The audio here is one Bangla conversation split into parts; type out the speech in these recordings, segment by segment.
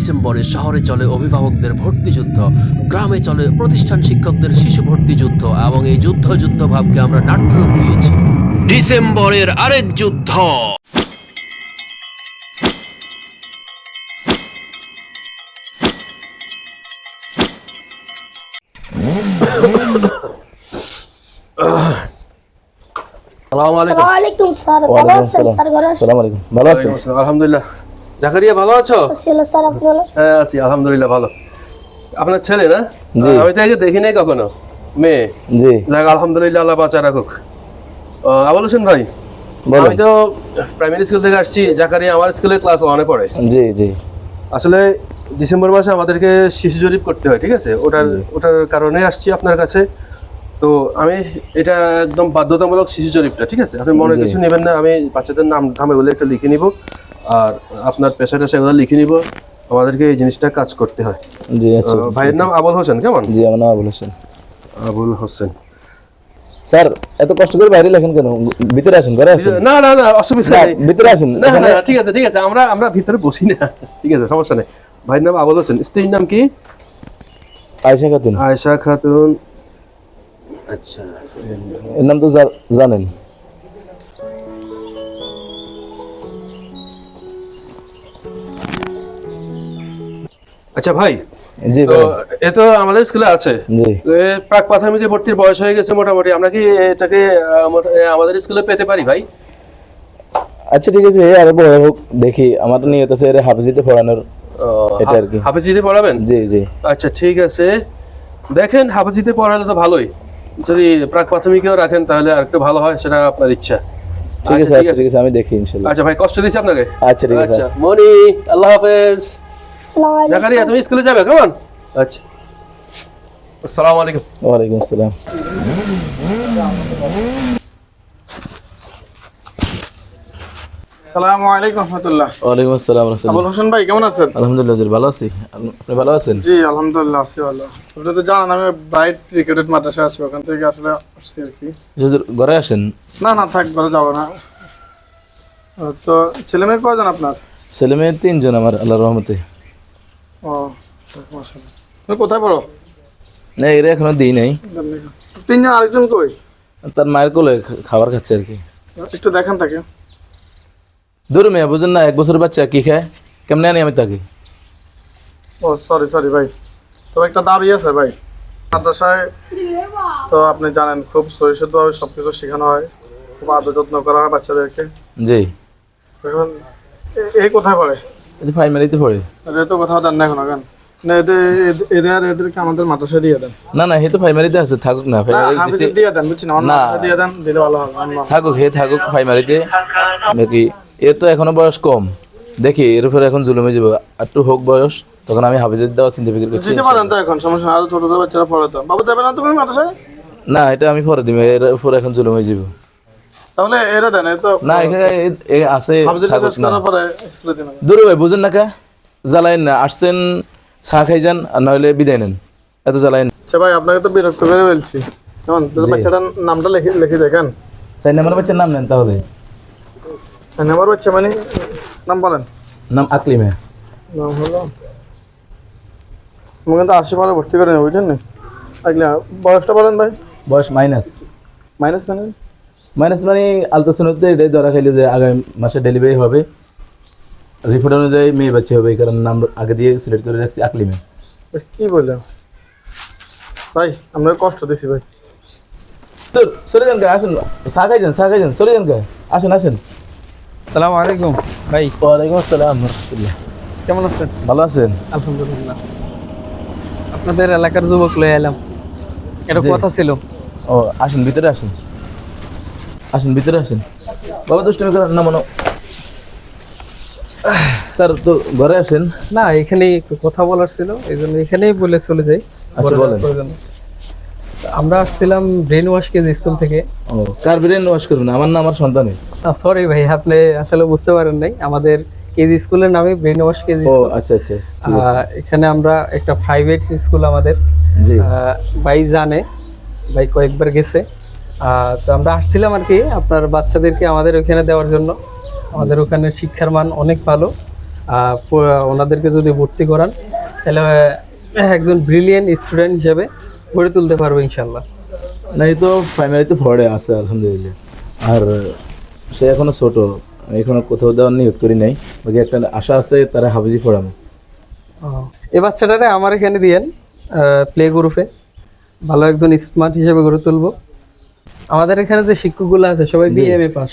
ডিসেম্বরে শহরে চলে অভিভাবকদের ভর্তি যুদ্ধ গ্রামে চলে প্রতিষ্ঠান শিক্ষকদের শিশু ভর্তি যুদ্ধ এবং এই যুদ্ধ যুদ্ধ ভাবকে আমরা নাট্যরূপ দিয়েছি। ডিসেম্বরের আরেক যুদ্ধ। সালাম আলাইকুম। স্যার ভালো আছেন আসসালাম। স্যার ভালো আছেন? সালাম আলাইকুম। ভালো আছেন? আলহামদুলিল্লাহ। জাকারিয়া ভালো আছো? ছিল স্যার আপনি ভালো আছেন? হ্যাঁ আছি আলহামদুলিল্লাহ ভালো। আপনার ছেলে না? আমি তো দেখি নাই কখনো। মেয়ে? জি। যাক আলহামদুলিল্লাহ আল্লাহ বাঁচা রাখুক। আবুল হোসেন ভাই আমি তো প্রাইমারি স্কুল থেকে আসছি জাকারিয়া আমার স্কুলে ক্লাস ওয়ানে পড়ে। জি জি। আসলে ডিসেম্বর মাসে আমাদেরকে শিশু জরিপ করতে হয় ঠিক আছে? ওটার ওটার কারণে আসছি আপনার কাছে। তো আমি এটা একদম বাধ্যতামূলক শিশু জরিপটা ঠিক আছে? আপনি মনে কিছু নেবেন না আমি বাচ্চাদের নাম ধাম এগুলো একটা লিখে নিব। আর আপনার পেশা টেশা এগুলো লিখে নিব। আমাদেরকে এই জিনিসটা কাজ করতে হয়। জি আচ্ছা। ভাইয়ের নাম আবুল হোসেন কেমন? জি আমার নাম আবুল হোসেন। আবুল হোসেন। স্যার এত কষ্ট করে বাইরে লেখেন কেন? ভিতরে আসেন ঘরে আসেন। না না না অসুবিধা নেই। ভিতরে আসেন না না ঠিক আছে ঠিক আছে আমরা আমরা ভিতরে বসি না। ঠিক আছে সমস্যা নেই। ভাইয়ের নাম আবুল হোসেন। স্ত্রীর নাম কি? আয়সা খাতুন। আয়েশা খাতুন। আচ্ছা। এর নাম তো জানেন। আচ্ছা ভাই জি এ তো আমাদের স্কুলে আছে। প্রাক প্রাথমিকে ভর্তির বয়স হয়ে গেছে মোটামুটি। আমরা কি এটাকে মোটা- আমাদের স্কুলে পেতে পারি ভাই? আচ্ছা ঠিক আছে আরও বড় হোক দেখি। আমার তো নিয়ত আছে এর হাফিজিতে পড়ানোর। এটা আর কি। হাফেজিতে পড়াবেন? জি জি। আচ্ছা ঠিক আছে। দেখেন হাফেজিতে পড়ালে তো ভালোই। যদি প্রাক প্রাথমিকেও রাখেন তাহলে আর একটু ভালো হয় সেটা আপনার ইচ্ছা। ঠিক আচ্ছা, আছে আচ্ছা ঠিক আছে আমি দেখি ইনশাআল্লাহ আচ্ছা ভাই কষ্ট দিছি আপনাকে? আচ্ছা ঠিক আছে। আচ্ছা মনি আল্লাহ হাফেজ। আসসালামু আলাইকুম। জাকারিয়া তুমি স্কুলে যাবে কেমন? আচ্ছা। আসসালামু আলাইকুম। ওয়া আলাইকুম আসসালাম। সালামু আলাইকুম রহমতুল্লাহ। ওয়ালাইকুম আসসালাম রহমতুল্লাহ। আবুল হোসেন ভাই কেমন আছেন? আলহামদুলিল্লাহ হুজুর, ভালো আছি। আপনি ভালো আছেন? জি আলহামদুলিল্লাহ আছি ভালো। আপনি তো জানেন আমি ব্রাইট ক্রিকেটের মাদ্রাসা আছি ওখান থেকে আসলে আসছি আর কি। হুজুর ঘরে আসেন? না না থাক ঘরে যাব না। তো ছেলে মেয়ে কয়জন আপনার? ছেলে মেয়ে তিনজন আমার আল্লাহর রহমতে। ও মাশাআল্লাহ। তুমি কোথায় পড়ো? না এরা এখনও দিই নাই। তিনজন আরেকজন কই? তার মায়ের কোলে খাবার খাচ্ছে আর কি। একটু দেখান তাকে। দূর মেয়ে বুঝেন না এক বছর বাচ্চা কি খায়? কেমনে আনি আমি তাকে? ও সরি সরি ভাই। তবে একটা দাবি আছে ভাই। মাদ্রাসায় তো আপনি জানেন খুব সহিষ্ণুভাবে সব কিছু শেখানো হয় খুব আদর যত্ন করা হয় বাচ্চাদেরকে। জি। এখন এই কোথায় পড়ে? এটা প্রাইমারিতে পড়ে। এদের তো কোথাও দেন না এখন এখন না এদের এদের- এদের আর এদেরকে আমাদের মাদ্রাসায় দিয়ে দেন। না না হে তো প্রাইমারিতে আছে থাকুক না প্রাইমারি দিয়ে দেন বুঝছি না আমার না। মাদ্রাসায় দিয়ে দেন দিলে ভালো হবে থাকুক হে থাকুক প্রাইমারিতে নাকি এর তো এখনও বয়স কম। দেখি এর উপরে এখন জুলুমে যাব। একটু হোক বয়স তখন আমি হাফিজের দেওয়া চিন্তা ফিকির করছি দিতে পারেন তো এখন সমস্যা আরও ছোট ছোট বাচ্চারা পড়ে তো। বাবু যাবে না তুমি মাদ্রাসায়? না এটা আমি পরে দিব এর উপরে এখন জুলুমে যাব। তাহলে এরা দেন তো না এখানে এ- আছে হাফিজের করার পরে স্কুলে দিন দূর ভাই বুঝেন না কা? জ্বালাইন না আসছেন চা খাই যান আর নইলে বিদায় নেন। এত জ্বালাইন আচ্ছা ভাই আপনাকে তো বিরক্ত করে ফেলছি। কেমন? বাচ্চাটার নামটা লিখে লিখে দেখেন। চাই নাম্বার বাচ্চার নাম নেন তাহলে। আমার বাচ্চা মানে নাম বলেন। নাম আকলিমে নাম হলো? আমি কিন্তু আশি পরে ভর্তি করে নেব বুঝলেন না? বয়সটা বলেন ভাই। বয়স মাইনাস মাইনাস মানে? মাইনাস মানে আলট্রাসাউন্ডতে এটাই ধরা খাইলে যে আগামী মাসে ডেলিভারি হবে। রিপোর্ট অনুযায়ী মেয়ে বাচ্চা হবে এই কারণে নাম আগে দিয়ে সিলেক্ট করে রাখছি আকলিমে কি বললেন? ভাই আপনাকে কষ্ট দিছি ভাই। তোর চলে যান কে আসেন। চা খাই যান চা খাই যান চলে যান কে। আসেন আসেন। সালাম আলাইকুম। ভাই ওয়ালাইকুম আসসালাম রহমতুল্লাহ। কেমন আছেন? ভালো আছেন? আলহামদুলিল্লাহ। আপনাদের এলাকার যুবক লয়ে এলাম। এটা কথা ছিল। ও আসেন ভিতরে আসেন। আসেন ভিতরে আসেন। বাবা দুষ্টমি করেন না মনো। স্যার তো ঘরে আসেন? না এখানে একটু কথা বলার ছিল। এই জন্য এখানেই বলে চলে যাই। আচ্ছা, বলেন। আমরা আসছিলাম ব্রেন ওয়াশ কেজ স্কুল থেকে। ও কার ব্রেন ওয়াশ করবেন? আমার না আমার সন্তানের। সরি ভাই আপনি আসলে বুঝতে পারেন নাই। আমাদের কেজি স্কুলের নামে ব্রেন ওয়াশ কেজি ও আচ্ছা আচ্ছা এখানে আমরা একটা প্রাইভেট স্কুল আমাদের। জি। ভাই জানে ভাই কয়েকবার গেছে। তো আমরা আসছিলাম আর কি আপনার বাচ্চাদেরকে আমাদের ওখানে দেওয়ার জন্য। আমাদের ওখানে শিক্ষার মান অনেক ভালো। ওনাদেরকে যদি ভর্তি করান তাহলে একজন ব্রিলিয়েন্ট স্টুডেন্ট হিসেবে গড়ে তুলতে পারব ইনশাল্লাহ না এই তো প্রাইমারিতে পড়ে আছে আলহামদুলিল্লাহ। আর সে এখনও ছোট এখনও কোথাও দেওয়ার নিয়োগ করি নাই। বাকি একটা আশা আছে তারা হাফিজি পড়ানো এই বাচ্চাটারে আমার এখানে দিয়েন প্লে গ্রুপে ভালো একজন স্মার্ট হিসেবে গড়ে তুলবো। আমাদের এখানে যে শিক্ষকগুলো আছে সবাই বিএমএ পাস।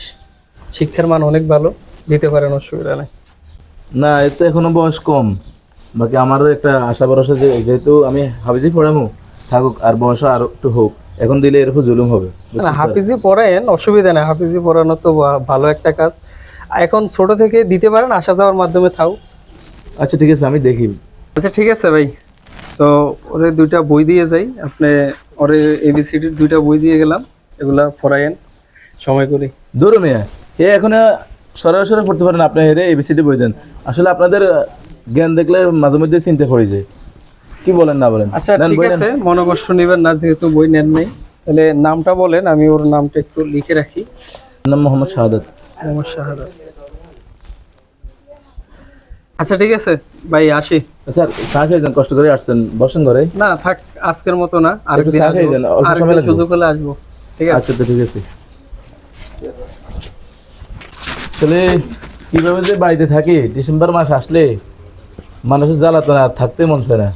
শিক্ষার মান অনেক ভালো দিতে পারেন অসুবিধা নেই। না এর তো এখনও বয়স কম। বাকি আমারও একটা আশা ভরসা যে যেহেতু আমি হাফিজি পড়ামো থাকুক আর বয়স আর একটু হোক এখন দিলে এরকম জুলুম হবে। না? হাফিজি পড়ায়েন অসুবিধা নেই হাফিজি পড়ানো তো ভালো একটা কাজ। এখন ছোট থেকে দিতে পারেন আসা যাওয়ার মাধ্যমে থাও আচ্ছা ঠিক আছে আমি দেখি। আচ্ছা ঠিক আছে ভাই। তো ওরে দুইটা বই দিয়ে যাই আপনি ওরে এবিসিডির দুইটা বই দিয়ে গেলাম এগুলা পড়ায়েন সময় করে। দূর মেয়ে এ এখন সরাসরি পড়তে পারেন আপনি হেরে এবিসিডি বই দেন। আসলে আপনাদের জ্ঞান দেখলে মাঝে মধ্যে চিনতে পড়ে যায়। কি বলেন না বলেন? আচ্ছা ঠিক আছে মনোকষ্ট নেবেন না যেহেতু বই নেন নাই। তাহলে নামটা বলেন আমি ওর নামটা একটু লিখে রাখি। নাম মোহাম্মদ শাহাদাত। মোহাম্মদ শাহাদাত। আচ্ছা ঠিক আছে ভাই আসি। স্যার চা খেয়ে যান কষ্ট করে আসছেন। বসেন ঘরে। না থাক আজকের মতো না আর একটু চা খেয়ে যান, অল্প সময় লাগবে। সুযোগ হলে আসব। ঠিক আছে। আচ্ছা তো ঠিক আছে। আসলে কীভাবে যে বাড়িতে থাকি ডিসেম্বর মাস আসলে মানুষের জ্বালাতন আর থাকতে মন চায় না।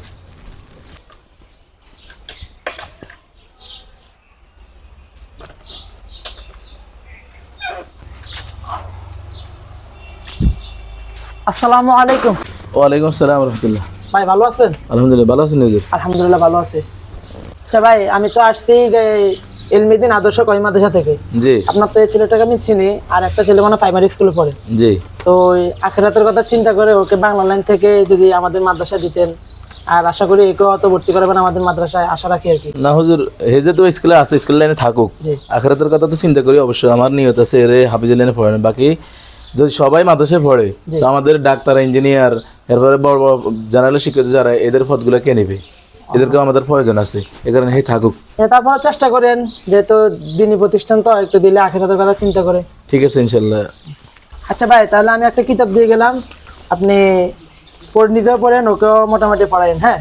আসসালামু আলাইকুম। ওয়ালাইকুম আসসালাম রহমতুল্লাহ। ভাই ভালো আছেন? আলহামদুলিল্লাহ ভালো আছেন হুজুর আলহামদুলিল্লাহ ভালো আছে। আচ্ছা ভাই আমি তো আসছি এলমিদিন আদর্শ কয় মাদ্রাসা থেকে। জি। আপনার তো এই ছেলেটাকে আমি চিনি আর একটা ছেলে মানে প্রাইমারি স্কুলে পড়ে। জি। তো আখেরাতের কথা চিন্তা করে ওকে বাংলা লাইন থেকে যদি আমাদের মাদ্রাসা দিতেন আর আশা করি একেও অত ভর্তি করবেন আমাদের মাদ্রাসায় আশা রাখি আর কি। না হুজুর হেজে তো স্কুলে আছে স্কুল লাইনে থাকুক। আখরাতের কথা তো চিন্তা করি অবশ্যই আমার নিয়ত আছে এর হাফিজের লাইনে পড়ে না বাকি যদি সবাই মাদ্রাসায় পড়ে তো আমাদের ডাক্তার ইঞ্জিনিয়ার এরপরে বড় বড় জানালে শিক্ষিত যারা এদের পদগুলো কে নেবে? এদেরকেও আমাদের প্রয়োজন আছে। এ কারণে হে থাকুক। তারপরে চেষ্টা করেন যেহেতু দিনী প্রতিষ্ঠান তো একটু দিলে আখেরাতের কথা চিন্তা করে। ঠিক আছে ইনশাল্লাহ। আচ্ছা ভাই তাহলে আমি একটা কিতাব দিয়ে গেলাম। আপনি পড়ে নিজেও পড়েন ওকেও মোটামুটি পড়াইন হ্যাঁ?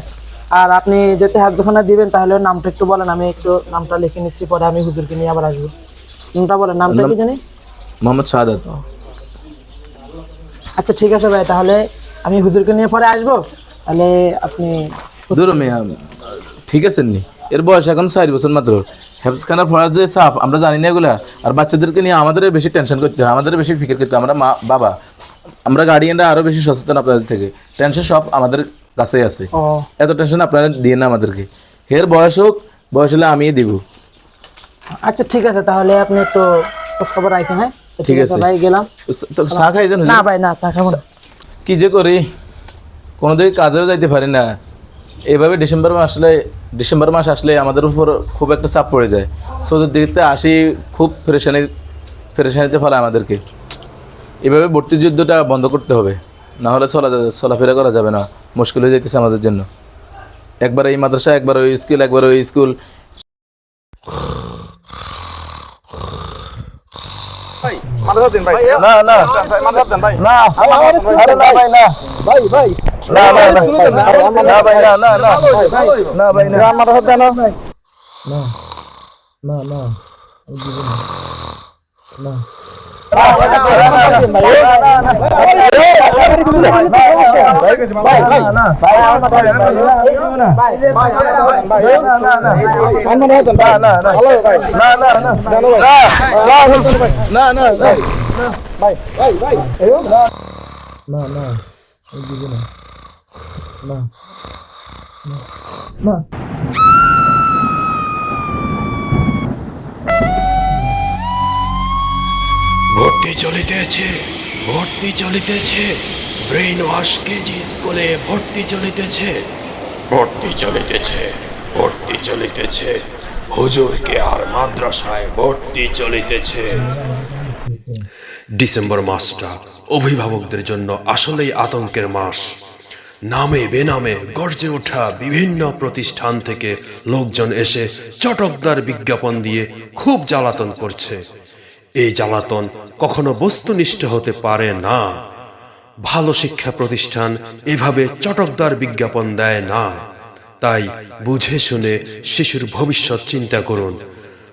আর আপনি যেতে হাত হাজখানা দিবেন তাহলে নামটা একটু বলেন আমি একটু নামটা লিখে নিচ্ছি পরে আমি হুজুরকে নিয়ে আবার আসব। নামটা বলেন নামটা কি জানি? মোহাম্মদ শাহাদাত আচ্ছা ঠিক আছে ভাই তাহলে আমি হুজুরকে নিয়ে পরে আসব? তাহলে আপনি দূর মেয়ে ঠিক আছে নি? এর বয়স এখন চার বছর মাত্র। হেফজখানা পড়ার যে চাপ আমরা জানি না এগুলা। আর বাচ্চাদেরকে নিয়ে আমাদের বেশি টেনশন করতে হয় আমাদের বেশি ফিকির করতে হয়। আমরা মা বাবা আমরা গার্ডিয়ানরা আরও বেশি সচেতন আপনাদের থেকে। টেনশন সব আমাদের কাছেই আছে। এত টেনশন আপনারা দিয়ে না আমাদেরকে। হের বয়স হোক বয়স হলে আমি দিব। আচ্ছা ঠিক আছে তাহলে আপনি একটু খবর রাখেন হ্যাঁ? ঠিক আছে। ভাই গেলাম। তো চা খাইছেন না ভাই না চা খাব না। কি যে করি কোনো দিকে কাজেও যাইতে পারি না। এভাবে ডিসেম্বর মাস আসলে ডিসেম্বর মাস আসলে আমাদের উপর খুব একটা চাপ পড়ে যায়। চতুর্দিকে আসি খুব ফেরেশানি ফেরেশানিতে ফেলে আমাদেরকে। এভাবে ভর্তি যুদ্ধটা বন্ধ করতে হবে। না হলে চলা চলাফেরা করা যাবে না। মুশকিল হয়ে যাইতেছে আমাদের জন্য। একবার এই মাদ্রাসা একবার ওই স্কুল একবার ওই স্কুল। মাদ্রাসা দিন ভাই না না মাদ্রাসা দেন ভাই না আরে না ভাই না ভাই ভাই না না না না ভাই না না না না ভাই না মাদ্রাসা দেন না না ভর্তি চলিতেছে ভর্তি চলিতেছে। ব্রেইন ওয়াশ কেজি স্কুলে ভর্তি চলিতেছে ভর্তি চলিতেছে ভর্তি চলিতেছে। হুজুরকে আর মাদ্রাসায় ভর্তি চলিতেছে। ডিসেম্বর মাসটা অভিভাবকদের জন্য আসলেই আতঙ্কের মাস। নামে বেনামে গর্জে ওঠা বিভিন্ন প্রতিষ্ঠান থেকে লোকজন এসে চটকদার বিজ্ঞাপন দিয়ে খুব জ্বালাতন করছে। এই জ্বালাতন কখনো বস্তুনিষ্ঠ হতে পারে না। ভালো শিক্ষা প্রতিষ্ঠান এভাবে চটকদার বিজ্ঞাপন দেয় না। তাই বুঝে শুনে শিশুর ভবিষ্যৎ চিন্তা করুন।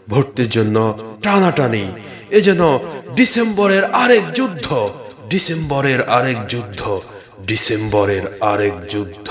ভর্তির জন্য টানাটানি। এ যেন ডিসেম্বরের আরেক যুদ্ধ। ডিসেম্বরের আরেক যুদ্ধ। ডিসেম্বরের আরেক যুদ্ধ।